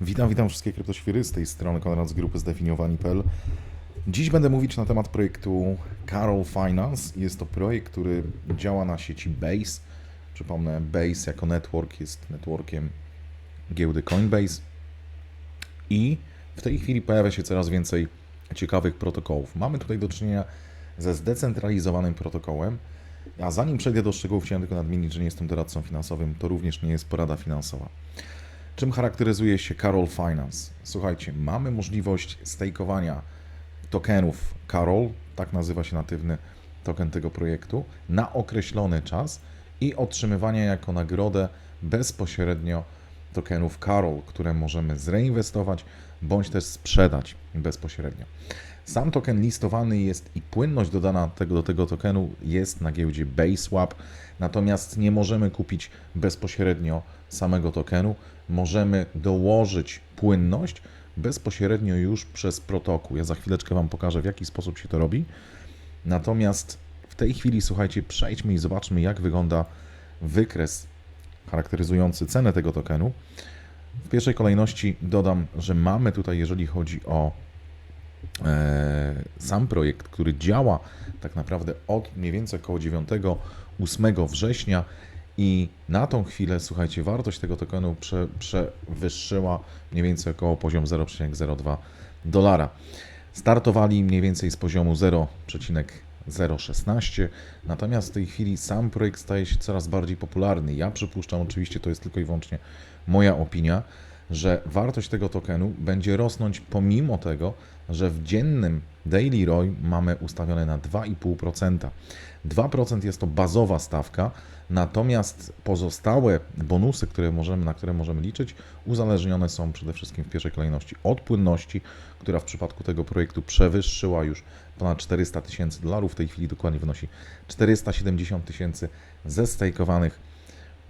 Witam, witam wszystkie kryptoświry z tej strony Konrad z grupy zdefiniowani.pl. Dziś będę mówić na temat projektu Carol Finance. Jest to projekt, który działa na sieci Base. Przypomnę, Base jako network jest networkiem giełdy Coinbase. I w tej chwili pojawia się coraz więcej ciekawych protokołów. Mamy tutaj do czynienia ze zdecentralizowanym protokołem. A zanim przejdę do szczegółów, chciałem tylko nadmienić, że nie jestem doradcą finansowym, to również nie jest porada finansowa. Czym charakteryzuje się Carol Finance? Słuchajcie, mamy możliwość stakeowania tokenów Carol, tak nazywa się natywny token tego projektu, na określony czas i otrzymywania jako nagrodę bezpośrednio tokenów Carol, które możemy zreinwestować bądź też sprzedać bezpośrednio. Sam token listowany jest i płynność dodana tego, do tego tokenu jest na giełdzie BaseSwap, natomiast nie możemy kupić bezpośrednio samego tokenu, możemy dołożyć płynność bezpośrednio już przez protokół. Ja za chwileczkę Wam pokażę, w jaki sposób się to robi. Natomiast w tej chwili, słuchajcie, przejdźmy i zobaczmy, jak wygląda wykres charakteryzujący cenę tego tokenu. W pierwszej kolejności dodam, że mamy tutaj, jeżeli chodzi o sam projekt, który działa tak naprawdę od mniej więcej około 9-8 września i na tą chwilę, słuchajcie, wartość tego tokenu prze, przewyższyła mniej więcej około poziom 0,02 dolara. Startowali mniej więcej z poziomu 0,016, natomiast w tej chwili sam projekt staje się coraz bardziej popularny. Ja przypuszczam, oczywiście to jest tylko i wyłącznie moja opinia, że wartość tego tokenu będzie rosnąć pomimo tego, że w dziennym Daily ROI mamy ustawione na 2,5%. 2% jest to bazowa stawka, natomiast pozostałe bonusy, które możemy, na które możemy liczyć, uzależnione są przede wszystkim w pierwszej kolejności od płynności, która w przypadku tego projektu przewyższyła już ponad 400 tysięcy dolarów, w tej chwili dokładnie wynosi 470 tysięcy ze stejkowanych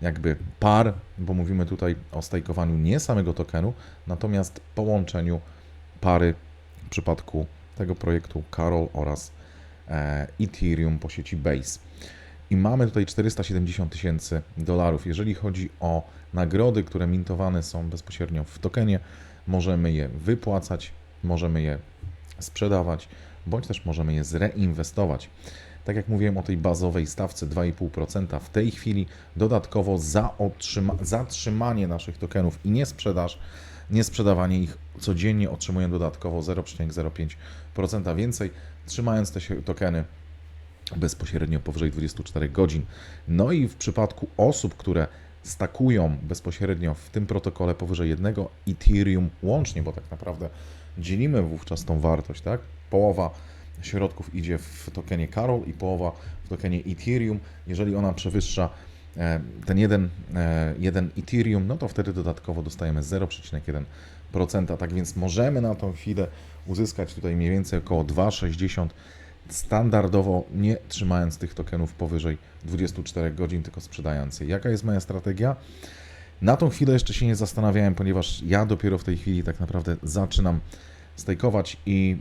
jakby par, bo mówimy tutaj o stejkowaniu nie samego tokenu, natomiast połączeniu pary w przypadku tego projektu Carol oraz e, Ethereum po sieci Base. I mamy tutaj 470 tysięcy dolarów. Jeżeli chodzi o nagrody, które mintowane są bezpośrednio w tokenie, możemy je wypłacać, możemy je sprzedawać, bądź też możemy je zreinwestować. Tak jak mówiłem o tej bazowej stawce 2,5%, w tej chwili dodatkowo za zatrzymanie naszych tokenów i nie sprzedaż, nie sprzedawanie ich codziennie otrzymują dodatkowo 0,05% więcej, trzymając te tokeny bezpośrednio powyżej 24 godzin. No i w przypadku osób, które stakują bezpośrednio w tym protokole powyżej jednego Ethereum łącznie, bo tak naprawdę dzielimy wówczas tą wartość, tak? Połowa środków idzie w tokenie Carol i połowa w tokenie Ethereum. Jeżeli ona przewyższa e, ten jeden, e, jeden Ethereum, no to wtedy dodatkowo dostajemy 0,1%. Tak więc możemy na tą chwilę uzyskać tutaj mniej więcej około 2,60 standardowo nie trzymając tych tokenów powyżej 24 godzin, tylko sprzedając je. Jaka jest moja strategia? Na tą chwilę jeszcze się nie zastanawiałem, ponieważ ja dopiero w tej chwili tak naprawdę zaczynam stejkować i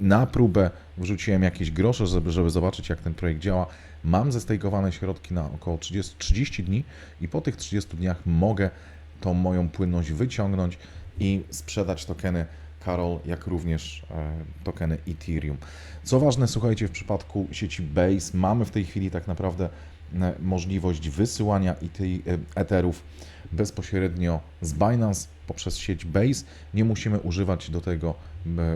na próbę wrzuciłem jakieś grosze, żeby, żeby zobaczyć, jak ten projekt działa. Mam zestejkowane środki na około 30, 30 dni i po tych 30 dniach mogę tą moją płynność wyciągnąć i sprzedać tokeny Carol, jak również e, tokeny Ethereum. Co ważne, słuchajcie, w przypadku sieci Base mamy w tej chwili tak naprawdę możliwość wysyłania e, Etherów bezpośrednio z Binance poprzez sieć Base. Nie musimy używać do tego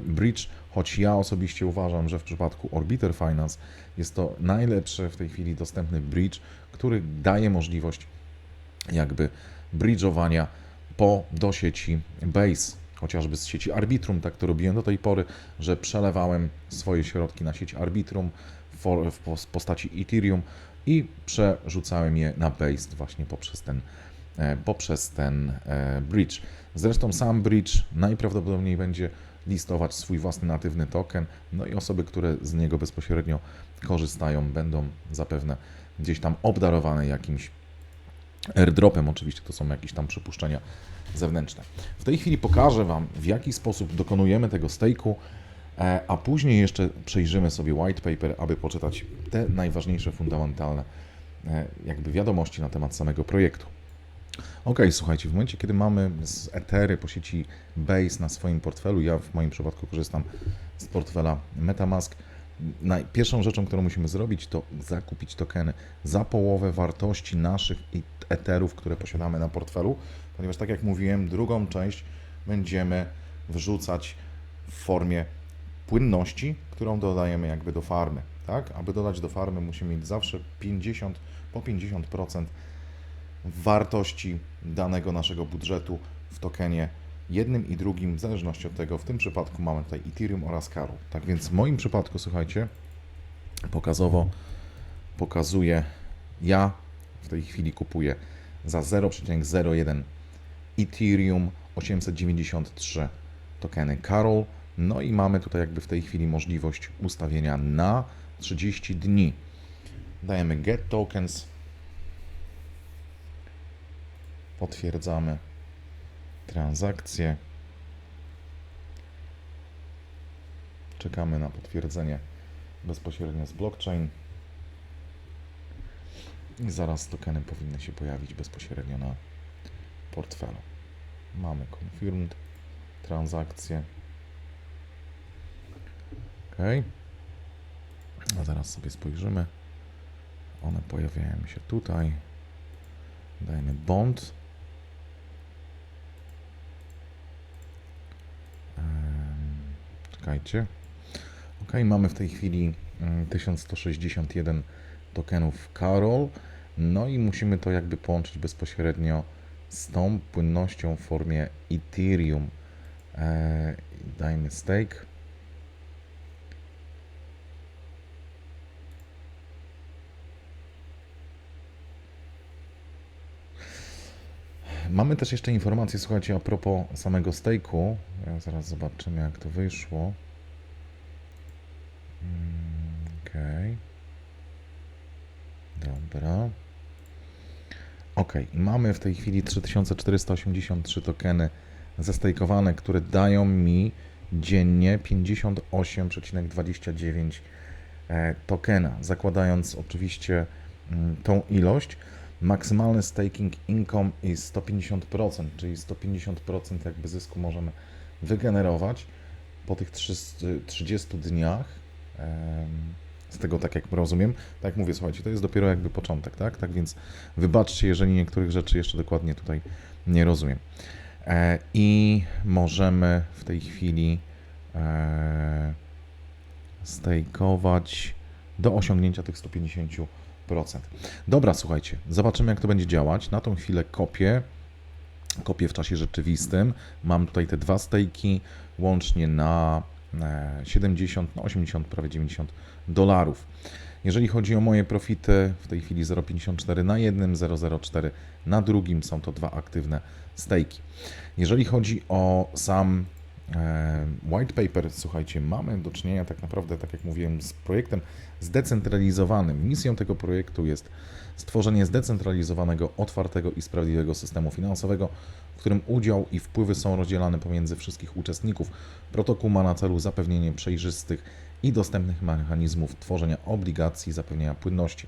bridge, choć ja osobiście uważam, że w przypadku Orbiter Finance jest to najlepszy w tej chwili dostępny bridge, który daje możliwość jakby bridge'owania po do sieci Base chociażby z sieci Arbitrum, tak to robiłem do tej pory, że przelewałem swoje środki na sieć Arbitrum w postaci Ethereum i przerzucałem je na Base właśnie poprzez ten, e, poprzez ten e, bridge. Zresztą sam bridge najprawdopodobniej będzie listować swój własny natywny token, no i osoby, które z niego bezpośrednio korzystają, będą zapewne gdzieś tam obdarowane jakimś airdropem. Oczywiście to są jakieś tam przypuszczenia zewnętrzne. W tej chwili pokażę Wam, w jaki sposób dokonujemy tego stake'u, a później jeszcze przejrzymy sobie white paper, aby poczytać te najważniejsze, fundamentalne e, jakby wiadomości na temat samego projektu. Ok, słuchajcie, w momencie, kiedy mamy z Ethery po sieci Base na swoim portfelu, ja w moim przypadku korzystam z portfela MetaMask, pierwszą rzeczą, którą musimy zrobić, to zakupić tokeny za połowę wartości naszych Etherów, które posiadamy na portfelu, ponieważ tak jak mówiłem, drugą część będziemy wrzucać w formie płynności, którą dodajemy jakby do farmy. Tak? Aby dodać do farmy musimy mieć zawsze 50 po 50% wartości danego naszego budżetu w tokenie jednym i drugim, w zależności od tego, w tym przypadku mamy tutaj Ethereum oraz Caro. Tak więc w moim przypadku, słuchajcie, pokazowo pokazuję, ja w tej chwili kupuję za 0,01 Ethereum 893 tokeny Carol. No i mamy tutaj jakby w tej chwili możliwość ustawienia na 30 dni. Dajemy get tokens. Potwierdzamy transakcję. Czekamy na potwierdzenie bezpośrednio z blockchain. I zaraz tokeny powinny się pojawić bezpośrednio na portfelu. Mamy confirmed transakcję. OK. A zaraz sobie spojrzymy. One pojawiają się tutaj. Dajemy bond. Czekajcie. OK, mamy w tej chwili mm, 1161 tokenów Carol. No i musimy to jakby połączyć bezpośrednio z tą płynnością w formie Ethereum. E, dajmy stake. Mamy też jeszcze informację, słuchajcie, a propos samego stake'u. Ja zaraz zobaczymy, jak to wyszło. Mm, Okej. Dobra. Ok, mamy w tej chwili 3483 tokeny zestejkowane, które dają mi dziennie 58,29 e, tokena, zakładając oczywiście mm, tą ilość. Maksymalny staking income jest 150%, czyli 150% jakby zysku możemy wygenerować po tych 300 30 dniach. Z tego tak jak rozumiem, tak jak mówię, słuchajcie, to jest dopiero jakby początek, tak? Tak więc wybaczcie, jeżeli niektórych rzeczy jeszcze dokładnie tutaj nie rozumiem. E, I możemy w tej chwili e, stejkować do osiągnięcia tych 150%. Dobra, słuchajcie, zobaczymy jak to będzie działać. Na tą chwilę kopię, kopię w czasie rzeczywistym. Mam tutaj te dwa stejki łącznie na e, 70, no 80, prawie 90 dolarów. Jeżeli chodzi o moje profity, w tej chwili 0,54 na jednym, 0,04 na drugim, są to dwa aktywne stejki. Jeżeli chodzi o sam white paper, słuchajcie, mamy do czynienia tak naprawdę, tak jak mówiłem, z projektem zdecentralizowanym. Misją tego projektu jest stworzenie zdecentralizowanego, otwartego i sprawiedliwego systemu finansowego, w którym udział i wpływy są rozdzielane pomiędzy wszystkich uczestników. Protokół ma na celu zapewnienie przejrzystych i dostępnych mechanizmów tworzenia obligacji, zapewnienia płynności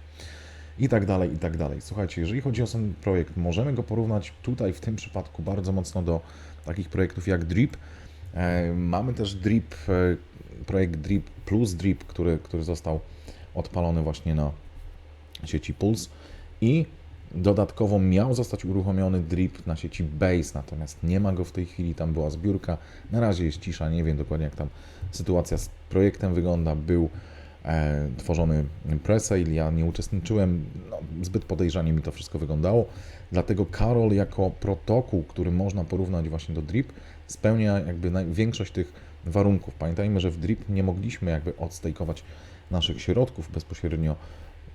i tak dalej, i tak dalej. Słuchajcie, jeżeli chodzi o sam projekt, możemy go porównać tutaj w tym przypadku bardzo mocno do takich projektów jak Drip. E, Mamy też Drip, e, projekt Drip plus Drip, który, który został odpalony właśnie na sieci Pulse i dodatkowo miał zostać uruchomiony Drip na sieci Base, natomiast nie ma go w tej chwili, tam była zbiórka, na razie jest cisza, nie wiem dokładnie jak tam sytuacja z projektem wygląda, był e, tworzony presale, ja nie uczestniczyłem, no, zbyt podejrzanie mi to wszystko wyglądało, dlatego Carol jako protokół, który można porównać właśnie do Drip, spełnia jakby większość tych warunków. Pamiętajmy, że w Drip nie mogliśmy jakby odstejkować naszych środków bezpośrednio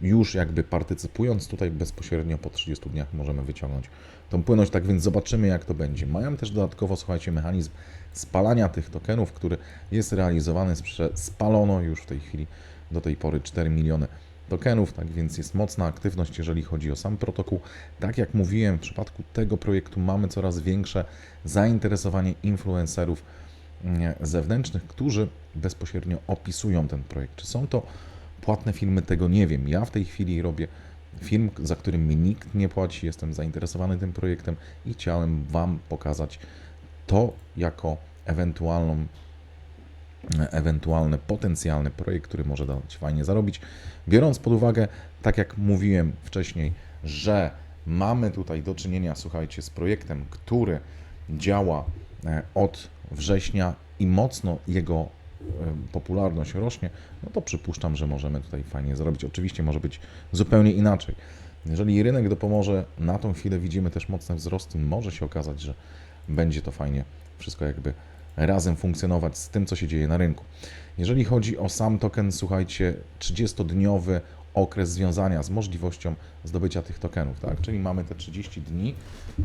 już jakby partycypując tutaj bezpośrednio po 30 dniach możemy wyciągnąć tą płynność, tak więc zobaczymy jak to będzie. Mają też dodatkowo, słuchajcie, mechanizm spalania tych tokenów, który jest realizowany, spalono już w tej chwili do tej pory 4 miliony tokenów, tak więc jest mocna aktywność, jeżeli chodzi o sam protokół. Tak jak mówiłem, w przypadku tego projektu mamy coraz większe zainteresowanie influencerów mm, zewnętrznych, którzy bezpośrednio opisują ten projekt. Czy są to płatne filmy, tego nie wiem. Ja w tej chwili robię firm, za którym mi nikt nie płaci. Jestem zainteresowany tym projektem i chciałem Wam pokazać to jako ewentualną ewentualny potencjalny projekt, który może dać fajnie zarobić. Biorąc pod uwagę, tak jak mówiłem wcześniej, że mamy tutaj do czynienia, słuchajcie, z projektem, który działa e, od września i mocno jego e, popularność rośnie, no to przypuszczam, że możemy tutaj fajnie zarobić. Oczywiście może być zupełnie inaczej. Jeżeli rynek dopomoże, na tą chwilę widzimy też mocne wzrosty, może się okazać, że będzie to fajnie wszystko jakby razem funkcjonować z tym, co się dzieje na rynku. Jeżeli chodzi o sam token, słuchajcie, 30-dniowy okres związania z możliwością zdobycia tych tokenów, tak? Czyli mamy te 30 dni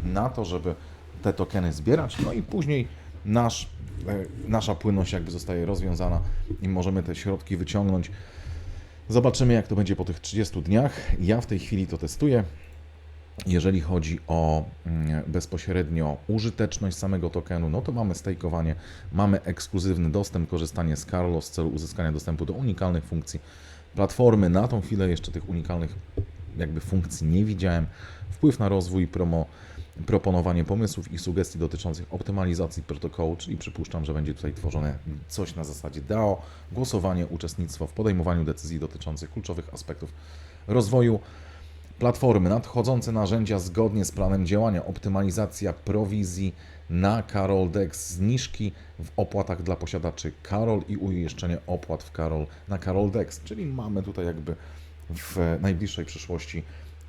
na to, żeby te tokeny zbierać, no i później nasz, e, nasza płynność jakby zostaje rozwiązana i możemy te środki wyciągnąć. Zobaczymy, jak to będzie po tych 30 dniach. Ja w tej chwili to testuję. Jeżeli chodzi o mm, bezpośrednio użyteczność samego tokenu, no to mamy stakeowanie, mamy ekskluzywny dostęp, korzystanie z Carlos w celu uzyskania dostępu do unikalnych funkcji platformy. Na tą chwilę jeszcze tych unikalnych jakby funkcji nie widziałem. Wpływ na rozwój, promo, proponowanie pomysłów i sugestii dotyczących optymalizacji protokołu, czyli przypuszczam, że będzie tutaj tworzone coś na zasadzie DAO, głosowanie, uczestnictwo w podejmowaniu decyzji dotyczących kluczowych aspektów rozwoju platformy, nadchodzące narzędzia zgodnie z planem działania, optymalizacja prowizji na Karol Dex, zniżki w opłatach dla posiadaczy Karol i uiszczenie opłat w Karol na Karol Dex, czyli mamy tutaj jakby w najbliższej przyszłości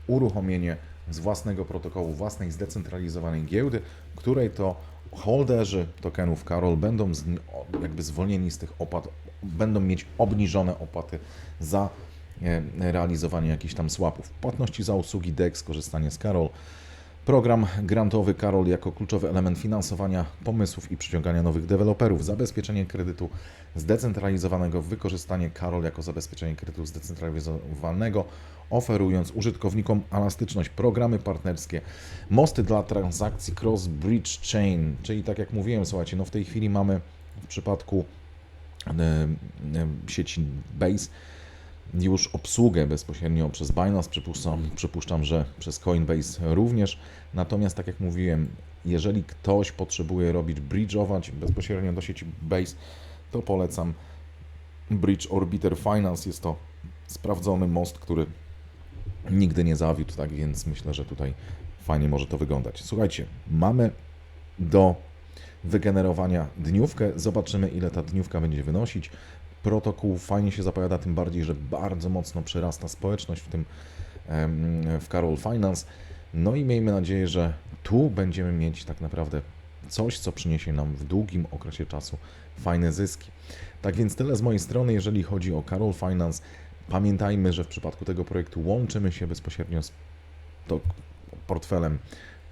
uruchomienie z własnego protokołu, własnej zdecentralizowanej giełdy, której to holderzy tokenów Karol będą z, jakby zwolnieni z tych opłat, będą mieć obniżone opłaty za realizowanie jakichś tam swapów. Płatności za usługi DEX, korzystanie z Karol. Program grantowy Karol jako kluczowy element finansowania pomysłów i przyciągania nowych deweloperów, zabezpieczenie kredytu zdecentralizowanego, wykorzystanie Karol jako zabezpieczenie kredytu zdecentralizowanego, oferując użytkownikom elastyczność, programy partnerskie, mosty dla transakcji cross bridge chain, czyli tak jak mówiłem, słuchajcie, no w tej chwili mamy w przypadku e, e, sieci Base już obsługę bezpośrednio przez Binance, przypuszczam, przypuszczam, że przez Coinbase również. Natomiast tak jak mówiłem, jeżeli ktoś potrzebuje robić bridge'ować bezpośrednio do sieci Base, to polecam Bridge Orbiter Finance. Jest to sprawdzony most, który nigdy nie zawiódł, tak więc myślę, że tutaj fajnie może to wyglądać. Słuchajcie, mamy do wygenerowania dniówkę. Zobaczymy, ile ta dniówka będzie wynosić. Protokół fajnie się zapowiada, tym bardziej, że bardzo mocno przerasta społeczność w tym w Carol Finance. No i miejmy nadzieję, że tu będziemy mieć tak naprawdę coś, co przyniesie nam w długim okresie czasu fajne zyski. Tak więc tyle z mojej strony, jeżeli chodzi o Carol Finance. Pamiętajmy, że w przypadku tego projektu łączymy się bezpośrednio z portfelem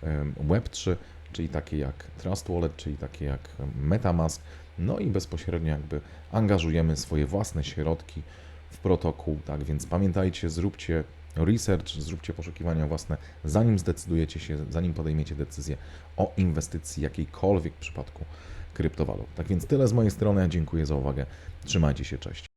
em, Web3, czyli takie jak Trust Wallet, czyli takie jak MetaMask, no i bezpośrednio jakby angażujemy swoje własne środki w protokół, tak? Więc pamiętajcie, zróbcie research, zróbcie poszukiwania własne, zanim zdecydujecie się, zanim podejmiecie decyzję o inwestycji jakiejkolwiek w przypadku kryptowalut. Tak więc tyle z mojej strony, dziękuję za uwagę, trzymajcie się, cześć.